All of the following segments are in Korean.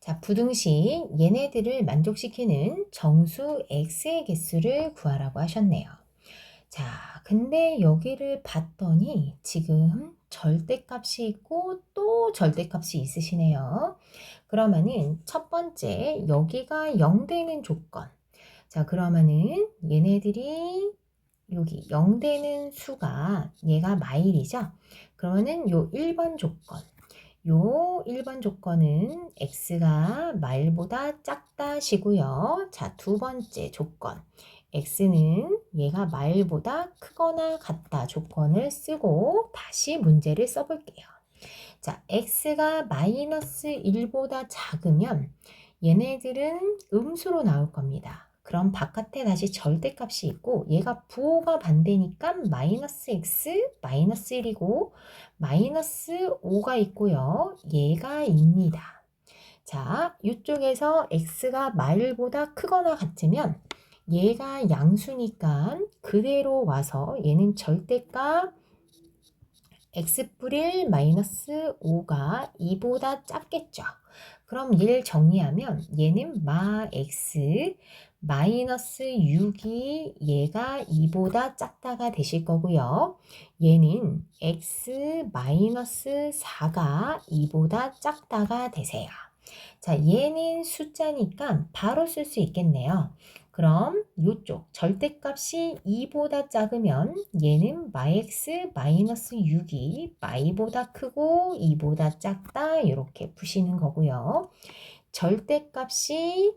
자, 부등식 얘네들을 만족시키는 정수 x의 개수를 구하라고 하셨네요. 자, 근데 여기를 봤더니 지금 절대값이 있고 또 절대값이 있으시네요. 그러면은 첫 번째 여기가 0 되는 조건. 자, 그러면은 얘네들이 여기 0 되는 수가 얘가 마일이죠. 그러면은 요 1번 조건. 요 1번 조건은 x가 마일보다 작다시고요. 자, 두 번째 조건. x는 얘가 마일보다 크거나 같다 조건을 쓰고 다시 문제를 써볼게요. 자, x가 마이너스 1보다 작으면 얘네들은 음수로 나올 겁니다. 그럼 바깥에 다시 절대값이 있고 얘가 부호가 반대니까 마이너스 x 마이너스 1이고 마이너스 5가 있고요. 얘가 입니다. 자, 이쪽에서 x가 마일보다 크거나 같으면 얘가 양수니까 그대로 와서 얘는 절대값 x뿔 1 마이너스 5가 2보다 작겠죠. 그럼 얘를 정리하면 얘는 마 x 마이너스 6이 얘가 2보다 작다가 되실 거고요. 얘는 x 마이너스 4가 2보다 작다가 되세요. 자, 얘는 숫자니까 바로 쓸 수 있겠네요. 그럼 이쪽 절대값이 2보다 작으면 얘는 마x 마이너스 6이 마이보다 크고 2보다 작다 이렇게 푸시는 거고요. 절대값이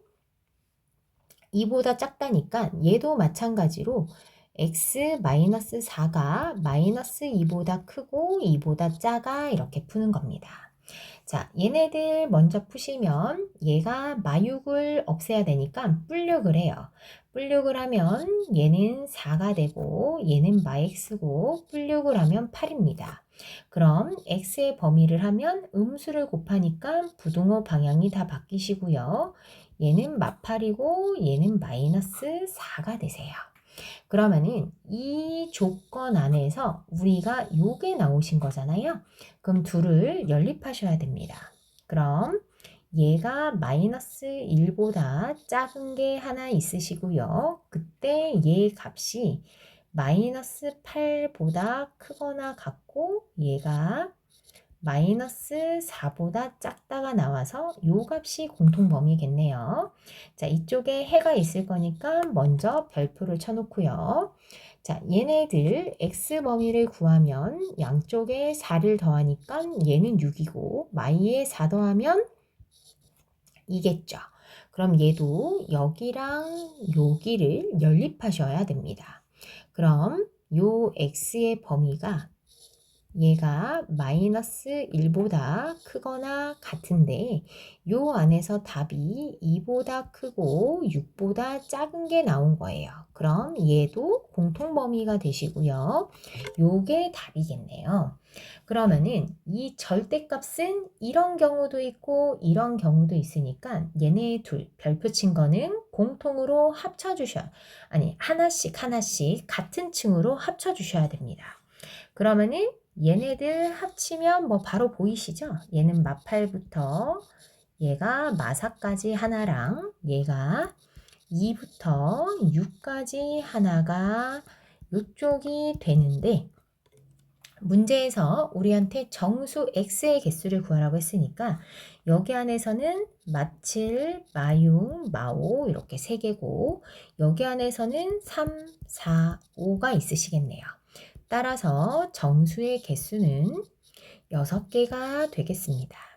2보다 작다니까 얘도 마찬가지로 x 마이너스 4가 마이너스 2보다 크고 2보다 작아 이렇게 푸는 겁니다. 자, 얘네들 먼저 푸시면 얘가 마육을 없애야 되니까 뿔육을 해요. 뿔육을 하면 얘는 4가 되고 얘는 마x고 뿔육을 하면 8입니다. 그럼 x의 범위를 하면 음수를 곱하니까 부등호 방향이 다 바뀌시고요. 얘는 마팔이고 얘는 마이너스 4가 되세요. 그러면은 이 조건 안에서 우리가 요게 나오신 거잖아요. 그럼 둘을 연립하셔야 됩니다. 그럼 얘가 마이너스 1보다 작은 게 하나 있으시고요. 그때 얘 값이 마이너스 8보다 크거나 같고 얘가 마이너스 4보다 작다가 나와서 요 값이 공통 범위겠네요. 자, 이쪽에 해가 있을 거니까 먼저 별표를 쳐놓고요. 자, 얘네들 x범위를 구하면 양쪽에 4를 더하니까 얘는 6이고 y에 4 더하면 이겠죠. 그럼 얘도 여기랑 여기를 연립하셔야 됩니다. 그럼 요 x의 범위가 얘가 마이너스 1보다 크거나 같은데 요 안에서 답이 2보다 크고 6보다 작은 게 나온 거예요. 그럼 얘도 공통 범위가 되시고요. 요게 답이겠네요. 그러면은 이 절대값은 이런 경우도 있고 이런 경우도 있으니까 얘네 둘 별표 친 거는 공통으로 합쳐 주셔 아니 하나씩 하나씩 같은 층으로 합쳐 주셔야 됩니다. 그러면은 얘네들 합치면 뭐 바로 보이시죠? 얘는 마팔부터 얘가 마사까지 하나랑 얘가 2부터 6까지 하나가 이쪽이 되는데 문제에서 우리한테 정수 x의 개수를 구하라고 했으니까 여기 안에서는 마7, 마6, 마5 이렇게 세 개고 여기 안에서는 3, 4, 5가 있으시겠네요. 따라서 정수의 개수는 6개가 되겠습니다.